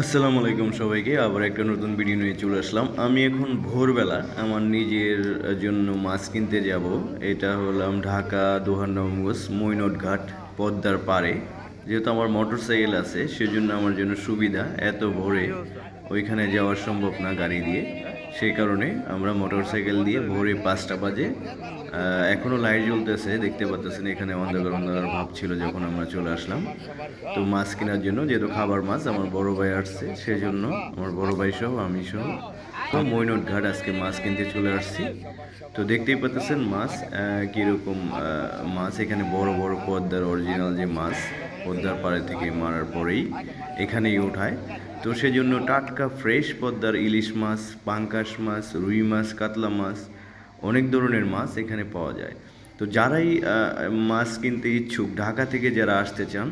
আসসালামু আলাইকুম সবাইকে, আবার একটা নতুন ভিডিও নিয়ে চলে আসলাম। আমি এখন ভোরবেলা আমার নিজের জন্য মাছ কিনতে যাব। এটা হলাম ঢাকা দোহানগঞ্জ মৈনট ঘাট পদ্মার পাড়ে। যেহেতু আমার মোটর সাইকেল আছে, সেজন্য আমার জন্য সুবিধা, এত ভোরে ওইখানে যাওয়া সম্ভব না গাড়ি দিয়ে। সেই কারণে আমরা মোটর সাইকেল দিয়ে ভোরে পাঁচটা বাজে। এখনও লাইট জ্বলতেছে, দেখতে পাচ্ছেন এখানে অন্ধকার অন্ধকার ভাব ছিল যখন আমরা চলে আসলাম। তো মাছ কেনার জন্য, যেহেতু খাবার মাছ, আমার বড় ভাই আসছে, সেজন্য আমার বড় ভাই সহ, আমি সহ। মৈনট ঘাট আজকে মাছ কিনতে চলে আসছি। তো দেখতেই পাচ্ছেন মাছ কীরকম মাছ। এখানে বড় বড় পদ্মার অরিজিনাল যে মাছ, পদ্মার পাড়ে থেকে মারার পরেই এখানেই ওঠায়। তো সেজন্য টাটকা, ফ্রেশ পদ্মার ইলিশ মাছ, পাঙ্কাশ মাছ, রুই মাছ, কাতলা মাছ, অনেক ধরনের মাছ এখানে পাওয়া যায়। তো যারাই মাছ কিনতে ইচ্ছুক, ঢাকা থেকে যারা আসতে চান,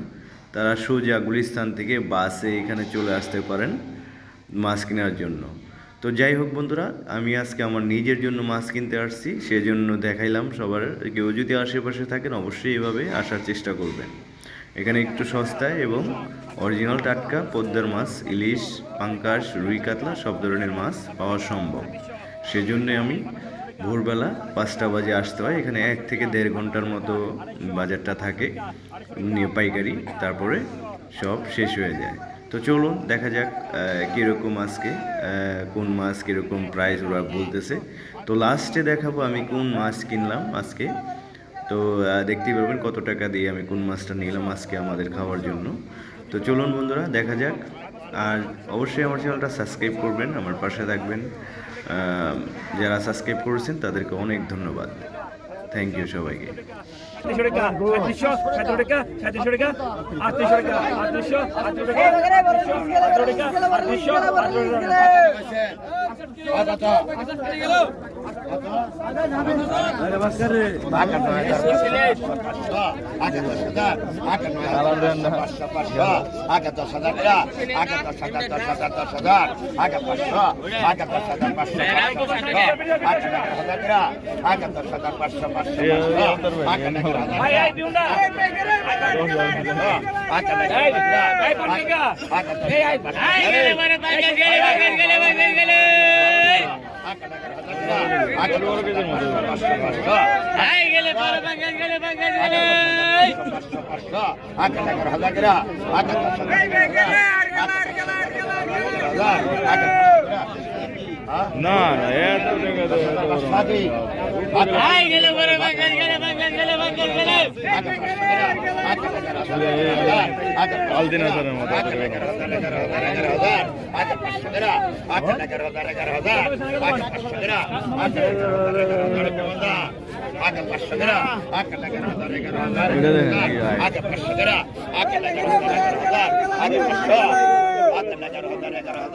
তারা সোজা গুলিস্তান থেকে বাসে এখানে চলে আসতে পারেন মাছ কেনার জন্য। তো যাই হোক বন্ধুরা, আমি আজকে আমার নিজের জন্য মাছ কিনতে আসছি, সেজন্য দেখাইলাম সবার। কেউ যদি আশেপাশে থাকেন, অবশ্যই এভাবে আসার চেষ্টা করবেন। এখানে একটু সস্তায় এবং অরিজিনাল টাটকা, পদ্মার মাছ, ইলিশ, পাঙ্কাশ, রুই কাতলা, সব ধরনের মাছ পাওয়া সম্ভব। সেজন্যে আমি ভোরবেলা পাঁচটা বাজে আসতে হয়। এখানে এক থেকে দেড় ঘণ্টার মতো বাজারটা থাকে পাইকারি, তারপরে সব শেষ হয়ে যায়। তো চলুন, দেখা যাক কীরকম আজকে কোন মাছ কীরকম প্রাইস ওরা বলতেছে। তো লাস্টে দেখাবো আমি কোন মাছ কিনলাম আজকে। তো দেখতেই পারবেন কত টাকা দিয়ে আমি কোন মাছটা নিলাম আজকে আমাদের খাওয়ার জন্য। তো চলুন বন্ধুরা দেখা যাক আর অবশ্যই আমার চ্যানেলটা সাবস্ক্রাইব করবেন আমার পাশে থাকবেন যারা সাবস্ক্রাইব করেছেন তাদেরকে অনেক ধন্যবাদ থ্যাংক ইউ সবাইকে টাকা টাকা টাকা আটত্রিশশো টাকা আটত্রিশশো আটশো টাকা আটশো টাকা আটত্রিশশো আটশো টাকা ভাই এই বিউন্ডা এই এই পত্রিকা এই এই এই গেলে মানে বাঙ্গাল গেলে বাঙ্গাল গেলে বাঙ্গাল গেলে এই গেলে পরে বাঙ্গাল গেলে বাঙ্গাল গেলে না না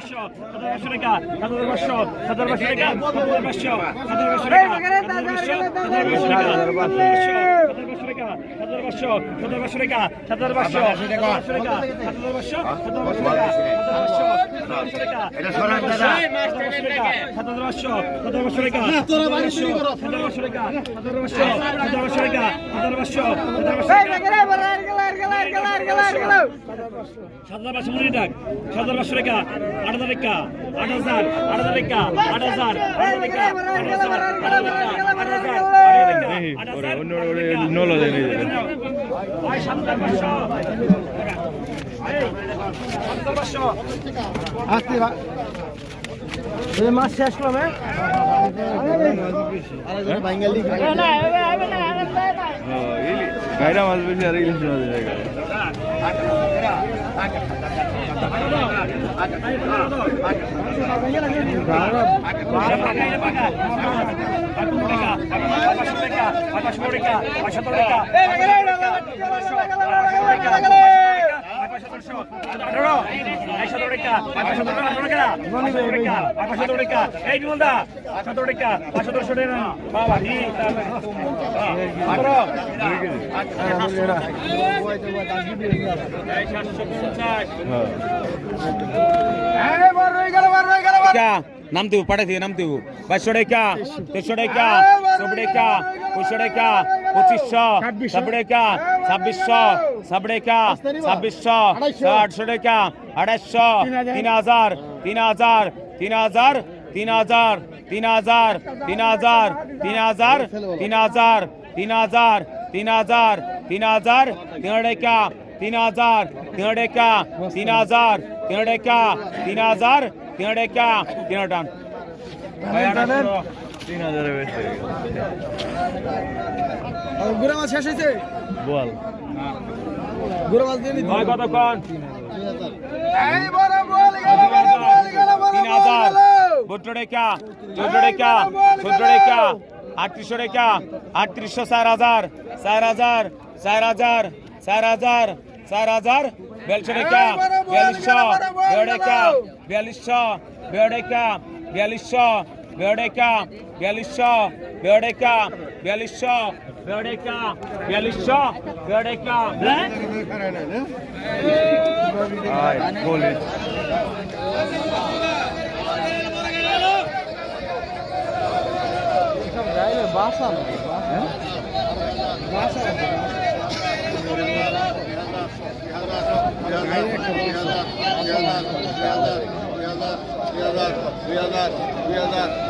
কত বেতন কোন এই মাছটা ধরে তো যা করবেন 500 টাকা আছে পাঁচশো টাকা ছয় হাজার পাঁচশো টাকা যাবেন পাঁচশো হাজার টাকা সাত হাজার সাত হাজার টাকা সাত হাজার পাঁচশো টাকা সাত হাজার টাকা সাত হাজার পাঁচশো হাজার পাঁচশো টাকা হাজার পাঁচশো হাজার পাঁচশো টাকা হাজার পাঁচশো হাজার পাঁচশো টাকা হাজার পাঁচশো হাজার পাঁচশো টাকা হাজার পাঁচশো হাজার পাঁচশো টাকা হাজার পাঁচশো হাজার পাঁচশো টাকা সাত হাজার পাঁচশো সাত হাজার পাঁচশো হাজার পাঁচশো টাকা হাজার পাঁচশো হাজার পাঁচশো টাকা হাজার পাঁচশো হাজার পাঁচশো টাকা সাত হাজার পাঁচশো সাত হাজার পাঁচশো হাজার পাঁচশো মিনিট ডাক সাত হাজার পাঁচশো টাকা আট হাজার টাকা আট হাজার আট হাজার টাকা আট হাজার আট হাজার টাকা আট হাজার আট হাজার টাকা আট হাজার দেখি, ওরে, অন্য ওরে নলা দেয় নিয়ে যাবে। সাত হাজার পাঁচশো সাত হাজার পাঁচশো মাছ শেষ ইলিশ মাছ বেশি খায়। টাকা আঠারো এই সতেরো টাকা পাঁচশো সতেরো টাকা পাঁচশো টাকা পাঁচশো সতেরো টাকা বিমলদা সতেরো টাকা। পাঁচশো সতেরোশো টাকা বাবা ঠিক আঠারো এই সাতশো পঞ্চাশ क्या নাম দিব পাঠাই নাম দিব। বাইশো টাকা তেরশো টাকা চব্বিশ টাকা পঁয়শো টাকা পঁচিশশো ছাব্বিশ টাকা ছাব্বিশশো ছাব্বিশ টাকা ছাব্বিশশো আটশো টাকা আড়াইশো তিন হাজার তিন হাজার তিন হাজার তিন হাজার তিন হাজার তিন হাজার তিন হাজার তিন হাজার তিন হাজার তিন হাজার তিন হাজার তিন টাকা তিন হাজার তিন টাকা তিন হাজার তিন টাকা তিন হাজার তিন টাকা তিন টান তিন হাজারে বেশি। গুড়া মাছ শেষ হয়েছে? বল। গুড়া মাছ দিয়ে নিতে হয় কতক্ষণ? এই বড় বল গেল বড় বল গেল বড় তিন হাজার। চোদ্দ টাকা চোদ্দ টাকা চোদ্দ টাকা আটত্রিশশো টাকা আটত্রিশশো চার হাজার চার হাজার চার হাজার চার হাজার চার হাজার বিয়াল্লিশশো টাকা বিয়াল্লিশশো বেড় টাকা বিয়াল্লিশশো বেড় টাকা বিয়াল্লিশশো বেড়েকা বিয়াল্লিশশো বেড়েকা বিয়াল্লিশশো বেড়েকা বিয়াল্লিশশো বেড়েকা বাসা বাসা We are not. We are not. We are not.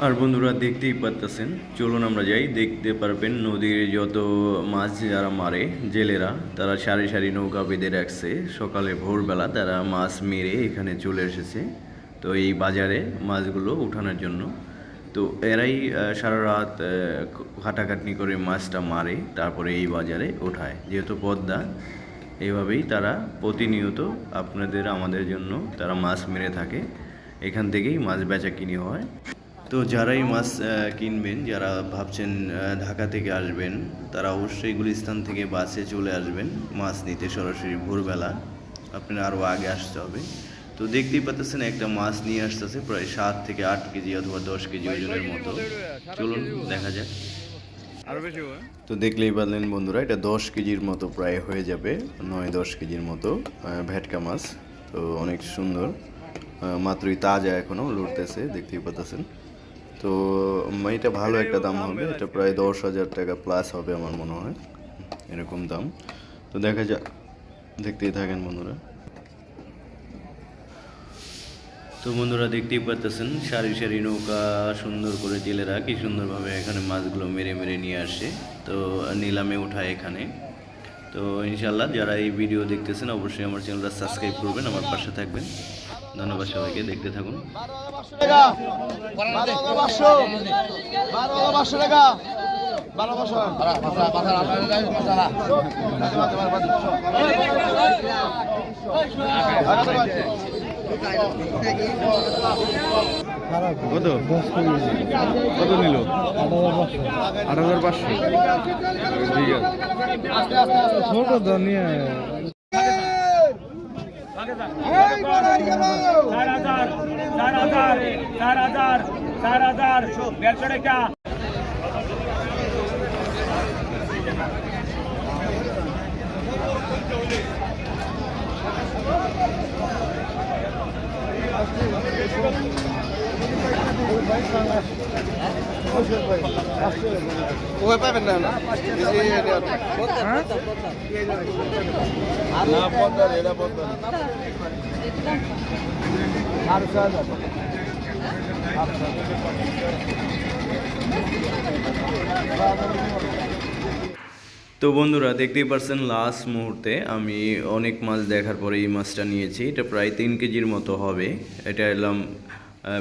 আর বন্ধুরা দেখতেই পারতেছেন। চলুন আমরা যাই। দেখতে পারবেন নদীর যত মাছ যারা মারে জেলেরা তারা সারি সারি নৌকা বেঁধে রাখছে। সকালে ভোরবেলা তারা মাছ মেরে এখানে চলে এসেছে। তো এই বাজারে মাছগুলো উঠানোর জন্য। তো এরাই সারা রাত আহ, করে মাছটা মারে তারপরে এই বাজারে ওঠায়। যেহেতু পদ্মা এইভাবেই তারা প্রতিনিয়ত আপনাদের, আমাদের জন্য তারা মাছ মেরে থাকে। এখান থেকেই মাছ বেচা কিনি হয়। তো যারাই মাছ কিনবেন, যারা ভাবছেন ঢাকা থেকে আসবেন, তারা অবশ্যই গুলিস্তান থেকে বাসে চলে আসবেন মাছ নিতে সরাসরি ভোরবেলা। আপনার আরও আগে আসতে হবে। তো দেখতেই পাচ্ছেন একটা মাছ নিয়ে আসতেছে, প্রায় সাত থেকে আট কেজি অথবা দশ কেজি ওজনের মতো। চলুন দেখা যাক। তো দেখলেই পারলেন বন্ধুরা, এটা দশ কেজির মতো প্রায় হয়ে যাবে, নয় দশ কেজির মতো ভেটকা মাছ। তো অনেক সুন্দর মাত্রই তাজা এখনও লড়তেছে দেখতেই পাচ্ছেন তো এটা ভালো একটা দাম হবে, এটা প্রায় দশ হাজার টাকা প্লাস হবে আমার মনে হয়, এরকম দাম। তো দেখা যাক, দেখতেই থাকেন বন্ধুরা। তো বন্ধুরা দেখতেই পাচ্ছেন সারি সারি নৌকা সুন্দর করে জেলেরা কি সুন্দরভাবে এখানে মাছগুলো মেরে মেরে নিয়ে আসে তো নিলামে ওঠায় এখানে তো ইনশাল্লাহ যারা এই ভিডিও দেখতেছেন অবশ্যই আমার চ্যানেলটা সাবস্ক্রাইব করবেন আমার পাশে থাকবেন ধন্যবাদ সবাইকে দেখতে থাকুন কত? কত নিল? আট হাজার পাঁচশো। ঠিক আছে। ছোট তো চার হাজার চার হাজার চার হাজার চার হাজার দেড়শো ওই পাবেন না তো বন্ধুরা দেখতেই পারছেন লাস্ট মুহূর্তে আমি অনেক মাছ দেখার পরে এই মাছটা নিয়েছি। এটা প্রায় তিন কেজির মতো হবে। এটা এলাম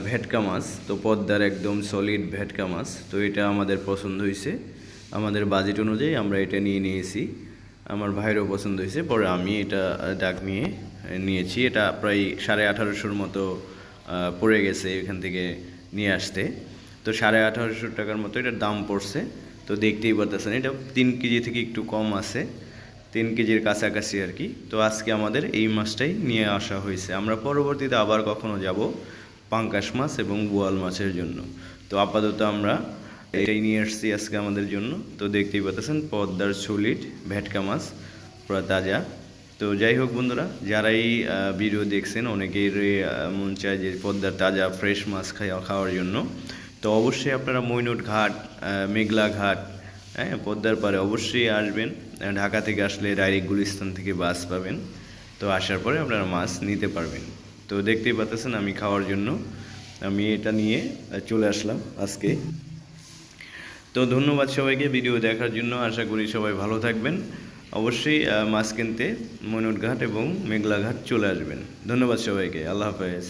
ভেটকা মাছ, তো পদ্মার একদম সলিড ভেটকা মাছ। তো এটা আমাদের পছন্দ হয়েছে আমাদের বাজেট অনুযায়ী আমরা এটা নিয়ে নিয়েছি। আমার ভাইয়েরও পছন্দ হয়েছে পরে আমি এটা ডাক নিয়ে নিয়েছি। এটা প্রায় সাড়ে আঠারোশোর মতো পড়ে গেছে এখান থেকে নিয়ে আসতে। তো সাড়ে আঠারোশো টাকার মতো এটার দাম পড়ছে। তো দেখতেই পারতেছেন, এটা তিন কেজি থেকে একটু কম আছে। তিন কেজির কাছাকাছি আর কি। তো আজকে আমাদের এই মাছটাই নিয়ে আসা হয়েছে আমরা পরবর্তীতে আবার কখনো যাব। পাঙ্কাশ মাছ এবং বোয়াল মাছের জন্য। তো আপাতত আমরা এটাই নিয়ে আসছি আজকে আমাদের জন্য। তো দেখতেই পাচ্ছেন, পদ্মার সলিড ভেটকা মাছ, পুরো তাজা। তো যাই হোক বন্ধুরা, যারাই ভিডিও দেখছেন, অনেকের মন চায় যে পদ্মার তাজা ফ্রেশ মাছ খাওয়া খাওয়ার জন্য। তো অবশ্যই আপনারা মৈনট ঘাট মেঘলা ঘাট হ্যাঁ পদ্মার পারে অবশ্যই আসবেন। ঢাকা থেকে আসলে ডাইরেক্ট গুলিস্তান থেকে বাস পাবেন। তো আসার পরে আপনারা মাছ নিতে পারবেন। তো দেখতেই পাচ্ছেন আমি খাওয়ার জন্য। আমি এটা নিয়ে চলে আসলাম আজকে। তো ধন্যবাদ সবাইকে ভিডিও দেখার জন্য। আশা করি সবাই ভালো থাকবেন। অবশ্যই মাছ কিনতে মনুরঘাট এবং মেঘলাঘাট চলে আসবেন। ধন্যবাদ সবাইকে। আল্লাহ হাফেজ।